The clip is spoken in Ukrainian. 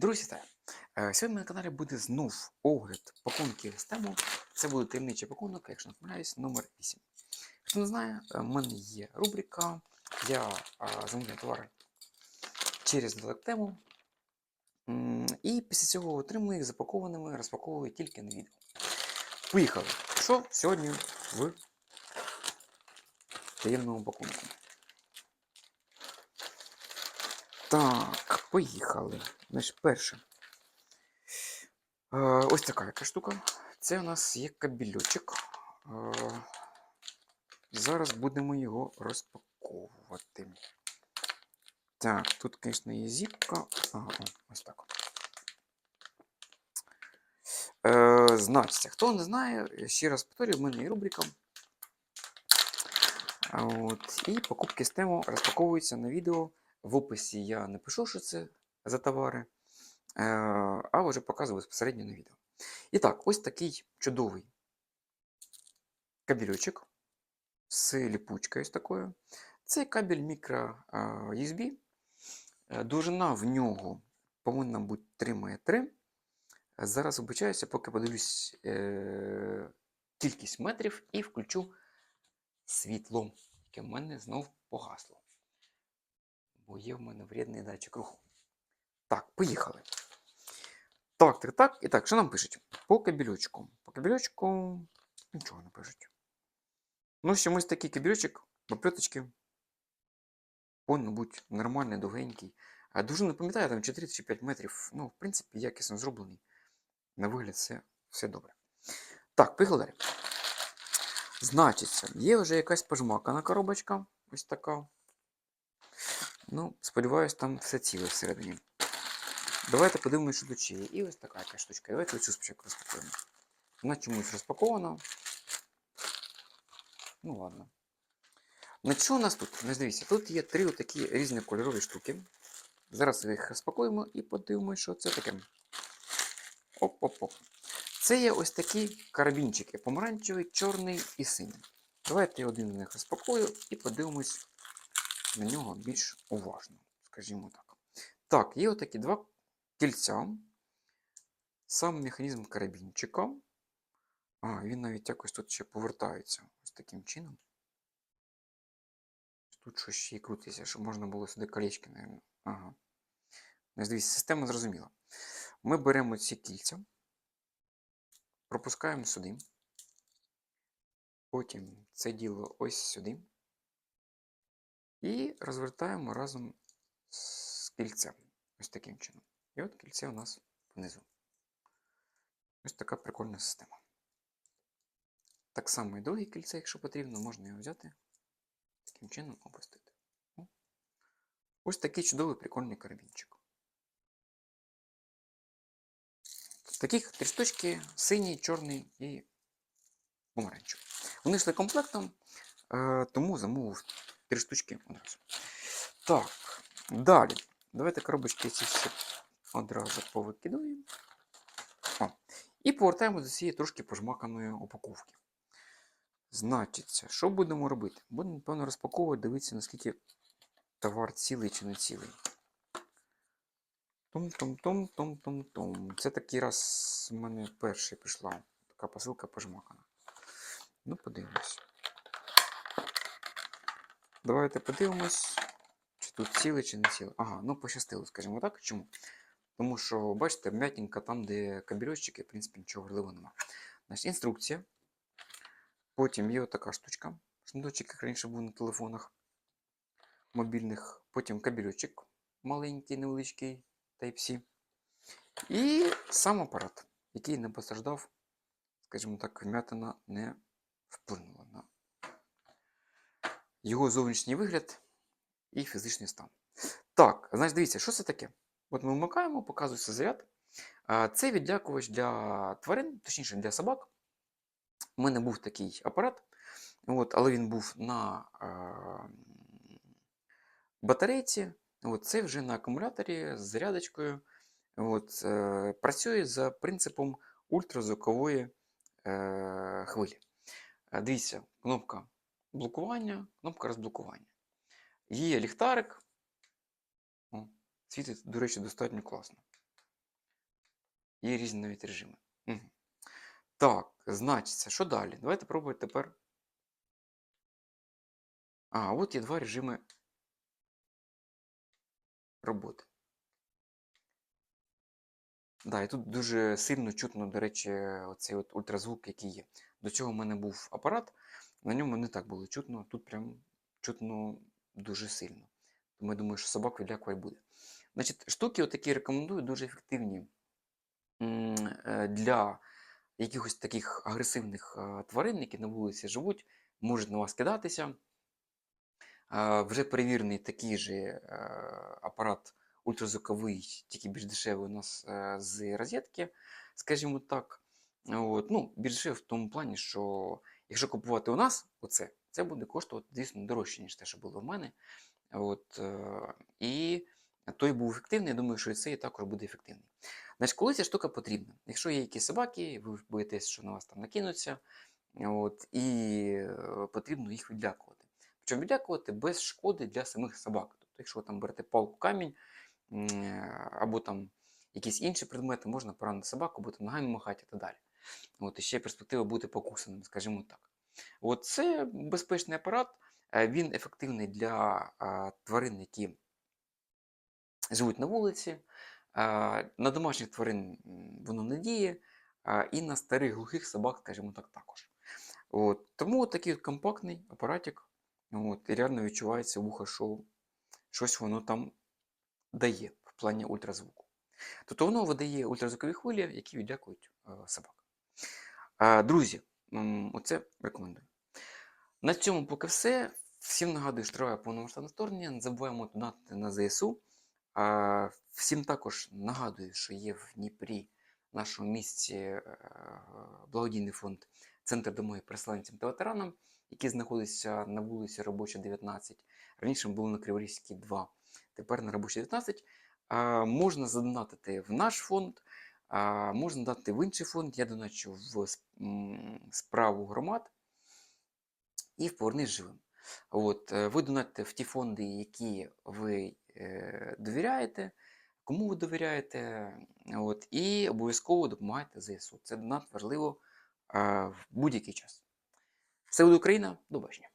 Друзі, вітаю! Е, Сьогодні на каналі буде знов огляд пакунків з тему. Це буде таємничий пакунок, якщо не помиляюсь, номер 8. Хто не знає, е, в мене є рубрика. Я замовляю товари через тему. І після цього отримую їх запакованими, розпаковую тільки на відео. Поїхали! Що сьогодні в таємному пакунку? Так, поїхали. Значить, перше. Е, ось така яка штука. Це у нас є кабельочок. Е, зараз будемо його розпаковувати. Так, тут, звісно, є зіпка. Ага, ось так. Е, значить, хто не знає, ще раз повторюю, в мене є рубрика. От, і покупки з тему розпаковуються на відео. В описі я не пишу, що це за товари, е, а вже показую безпосередньо на відео. І так, ось такий чудовий кабельочок з ліпучкою з такою. Це кабель мікро е, USB. Е, Довжина в нього повинна бути 3 метри. Зараз обичаюся, поки подивлюсь е, кількість метрів і включу світло, яке в мене знов погасло бо є в мене вредний датчик руху. Так, поїхали. Так, так, так. І так, що нам пишуть? По кабельочку. По кабельочку нічого не пишуть. Ну, ось такий кабельочок. Повинен бути нормальний, довгенький. А дуже не пам'ятаю, там 4 чи 5 метрів. Ну, в принципі, якісно зроблений. На вигляд все, все добре. Так, поїхали далі. Значиться, є вже якась пожмакана коробочка. Ось така. Ну, сподіваюсь, там все ціле всередині. Давайте подивимося, що тут є. І ось така якась штучка. Давайте оцю спочатку розпакуємо. Вона чомусь розпакована. Ну ладно. На що у нас тут? Не дивіться, тут є три такі різні кольорові штуки. Зараз їх розпакуємо і подивимося, що це таке. Оп-оп-оп. Це є ось такі карабінчики. Помаранчевий, чорний і синій. Давайте я один з них розпакую і подивимось на нього більш уважно, скажімо так. Так, є отакі два кільця. Сам механізм карабінчика. А, він навіть якось тут ще повертається ось таким чином. Тут щось ще й крутиться, щоб можна було сюди колечки, мабуть. Ага. Ну, дивіться, система зрозуміла. Ми беремо ці кільця, пропускаємо сюди. Потім це діло ось сюди. І розвертаємо разом з кільцем. Ось таким чином. І от кільце у нас внизу. Ось така прикольна система. Так само і друге кільце, якщо потрібно, можна його взяти, таким чином опустити. Ось такий чудовий прикольний карабінчик. Таких три штучки: синій, чорний і помаранчевий. Вони йшли комплектом, е, тому замовив три штучки одразу. Так, далі. Давайте коробочки ці всі одразу повикидуємо. І повертаємо до цієї трошки пожмаканої упаковки. Значиться, що будемо робити? Будемо, напевно, розпаковувати, дивитися, наскільки товар цілий чи не цілий. Том-том-том-том-том-том. Це такий раз в мене перший прийшла така посилка пожмакана. Ну, подивимось. Давайте подивимось, чи тут ціле, чи не ціле. Ага, ну пощастило, скажімо так. Чому? Тому що, бачите, м'ятінка там, де кабельочки, в принципі, нічого важливого немає. Значить, інструкція. Потім є така штучка. Шнурочок, як раніше був на телефонах мобільних. Потім кабельочок маленький, невеличкий Type-C. І сам апарат, який не постраждав, скажімо так, вмятина не вплинула на його зовнішній вигляд і фізичний стан. Так, значить, дивіться, що це таке? От ми вмикаємо, показується заряд. Це відлякувач для тварин, точніше для собак. У мене був такий апарат, от, але він був на е, батарейці. От, Це вже на акумуляторі з зарядочкою. От, е, Працює за принципом ультразвукової е, хвилі. Дивіться, кнопка блокування, кнопка розблокування. Є ліхтарик. О, світить, до речі, достатньо класно. Є різні навіть режими. Мгм. Так, значиться, що далі? Давайте пробувати тепер. А, от є два режими роботи. Да, і тут дуже сильно чутно, до речі, оцей от ультразвук, який є. До цього в мене був апарат, на ньому не так було чутно, тут прям чутно дуже сильно. Тому я думаю, що собак відлякувати буде. Значить, штуки отакі рекомендую, дуже ефективні е, для якихось таких агресивних е, тварин, які на вулиці живуть, можуть на вас кидатися. Е, Вже перевірений такий же апарат ультразвуковий, тільки більш дешевий у нас з розетки, скажімо так. От, ну, більш в тому плані, що якщо купувати у нас оце, це буде коштувати, звісно, дорожче, ніж те, що було в мене. От, е, і той був ефективний, я думаю, що і цей також буде ефективний. Значить, коли ця штука потрібна? Якщо є якісь собаки, ви боїтесь, що на вас там накинуться, от, і е, потрібно їх відлякувати. Причому відлякувати без шкоди для самих собак. Тобто, якщо ви там берете палку камінь е, або там якісь інші предмети, можна поранити собаку, або там ногами махати і так далі. От, і ще перспектива бути покусаним, скажімо так. От, це безпечний апарат, е, він ефективний для тварин, які живуть на вулиці. На домашніх тварин воно не діє, і на старих глухих собак, скажімо так, також. От, тому от такий компактний апаратик. От, і реально відчувається вухо, що щось воно там дає в плані ультразвуку. Тобто воно видає ультразвукові хвилі, які відлякують е, собак. Друзі, оце рекомендую. На цьому поки все. Всім нагадую, що триває повномасштабне вторгнення. Не забуваємо донатити на ЗСУ. Всім також нагадую, що є в Дніпрі, в нашому місті, е, благодійний фонд Центр допомоги переселенцям та ветеранам, який знаходиться на вулиці Робоча, 19. Раніше було на Криворізькій 2, тепер на Робочій 19. Можна задонатити в наш фонд, а, можна дати в інший фонд. Я доначу в справу громад і в повернись живим. От, е, ви донатите в ті фонди, які ви е, довіряєте, кому ви довіряєте, от, і обов'язково допомагайте ЗСУ. Це донат важливо е, в будь-який час. Все буде Україна, до бачення.